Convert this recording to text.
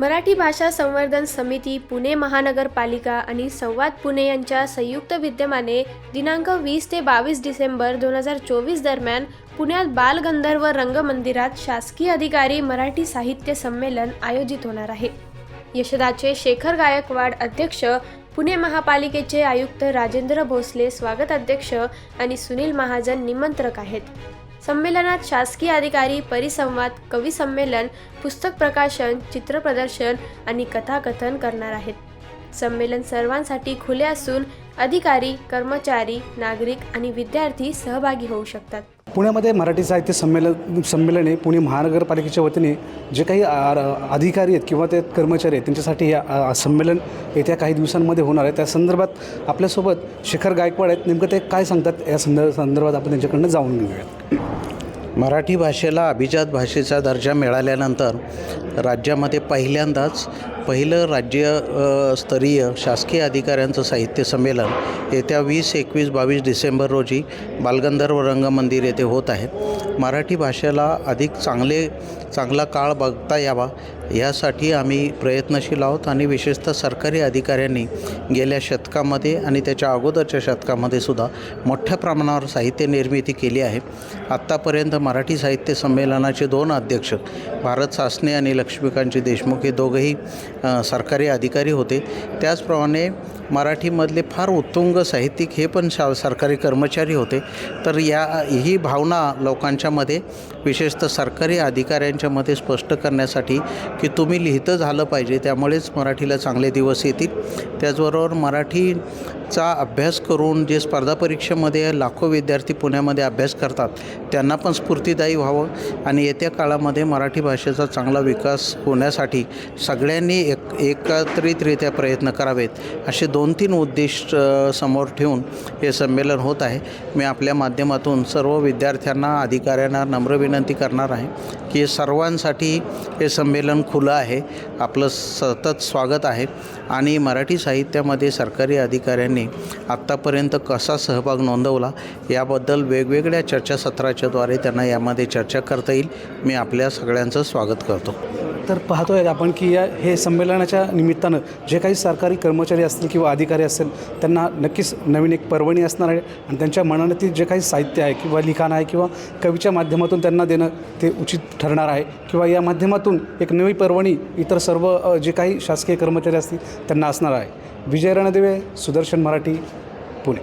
मराठी भाषा संवर्धन समिती पुणे महानगरपालिका आणि संवाद पुणे यांच्या संयुक्त विद्यमाने दिनांक वीस ते बावीस डिसेंबर दोन हजार चोवीस दरम्यान पुण्यात बालगंधर्व रंगमंदिरात शासकीय अधिकारी मराठी साहित्य संमेलन आयोजित होणार आहे. यशदाचे शेखर गायकवाड अध्यक्ष पुणे महापालिकेचे आयुक्त राजेंद्र भोसले स्वागत अध्यक्ष आणि सुनील महाजन निमंत्रक आहेत. संमेलनात शासकीय अधिकारी परिसंवाद कवी संमेलन पुस्तक प्रकाशन चित्रप्रदर्शन आणि कथाकथन करणार आहेत. संमेलन सर्वांसाठी खुले असून अधिकारी कर्मचारी नागरिक आणि विद्यार्थी सहभागी होऊ शकतात. पुण्यामध्ये मराठी साहित्य संमेलन संमेलने पुणे महानगरपालिकेच्या वतीने जे काही आ- अधिकारी आहेत किंवा ते कर्मचारी आहेत त्यांच्यासाठी या संमेलन येत्या काही दिवसांमध्ये होणार आहे. त्या संदर्भात आपल्यासोबत शिखर गायकवाड आहेत. नेमकं ते काय सांगतात? या संदर्भ संदर्भात आपण त्यांच्याकडनं जाऊन घेऊयात. मराठी भाषेला अभिजात भाषेचा दर्जा मिळाल्यानंतर राज्यामध्ये पहिल्यांदाच पहिलं राज्य स्तरीय शासकीय अधिकाऱ्यांचं साहित्य संमेलन येत्या वीस एकवीस बावीस डिसेंबर रोजी बालगंधर्व रंगमंदिर येथे होत आहे. मराठी भाषेला अधिक चांगले चांगला काळ बघता यावा यासाठी आम्ही प्रयत्नशील आहोत आणि विशेषतः सरकारी अधिकाऱ्यांनी गेल्या शतकामध्ये आणि त्याच्या अगोदरच्या शतकामध्ये सुद्धा मोठ्या प्रमाणावर साहित्य निर्मिती केली आहे. आत्तापर्यंत मराठी साहित्य संमेलनाचे दोन अध्यक्ष भारत सासने आणि लक्ष्मीकांतजी देशमुख हे दोघंही सरकारी अधिकारी होते. त्याचप्रमाणे मराठीमधले फार उत्तुंग साहित्यिक हे पण शा सरकारी कर्मचारी होते. तर या ही भावना लोकांच्यामध्ये विशेषतः सरकारी अधिकाऱ्यांच्यामध्ये स्पष्ट करण्यासाठी की तुम्ही लिहितं झालं पाहिजे त्यामुळेच मराठीला चांगले दिवस येतील. त्याचबरोबर मराठीचा अभ्यास करून जे स्पर्धा परीक्षेमध्ये लाखो विद्यार्थी पुण्यामध्ये अभ्यास करतात त्यांना पण स्फूर्तिदायी व्हावं. आणि येत्या काळामध्ये मराठी भाषेचा चांगला विकास होण्यासाठी सगळ्यांनी एक एकत्रितरित्या प्रयत्न करावेत असे दोन दोन तीन उद्दिष्ट समोर ठेवून हे संमेलन होत आहे. मी आपल्या माध्यमातून सर्व विद्यार्थ्यांना अधिकाऱ्यांना नम्र विनंती करणार आहे की सर्वांसाठी हे संमेलन खुलं आहे. आपलं सतत स्वागत आहे आणि मराठी साहित्यामध्ये सरकारी अधिकाऱ्यांनी आत्तापर्यंत कसा सहभाग नोंदवला याबद्दल वेगवेगळ्या चर्चासत्राच्याद्वारे त्यांना यामध्ये चर्चा करता येईल. मी आपल्या सगळ्यांचं स्वागत करतो. तर पाहतोय आपण की या हे संमेलनाच्या निमित्तानं जे काही सरकारी कर्मचारी असतील किंवा अधिकारी असतील त्यांना नक्कीच नवीन एक पर्वणी असणार आहे आणि त्यांच्या मनातील जे काही साहित्य आहे किंवा लिखाण आहे किंवा कवीच्या माध्यमातून त्यांना देणं ते उचित ठरणार आहे किंवा या माध्यमातून एक नवी पर्वणी इतर सर्व जे काही शासकीय कर्मचारी असतील त्यांना असणार आहे. विजय रणदिवे सुदर्शन मराठी.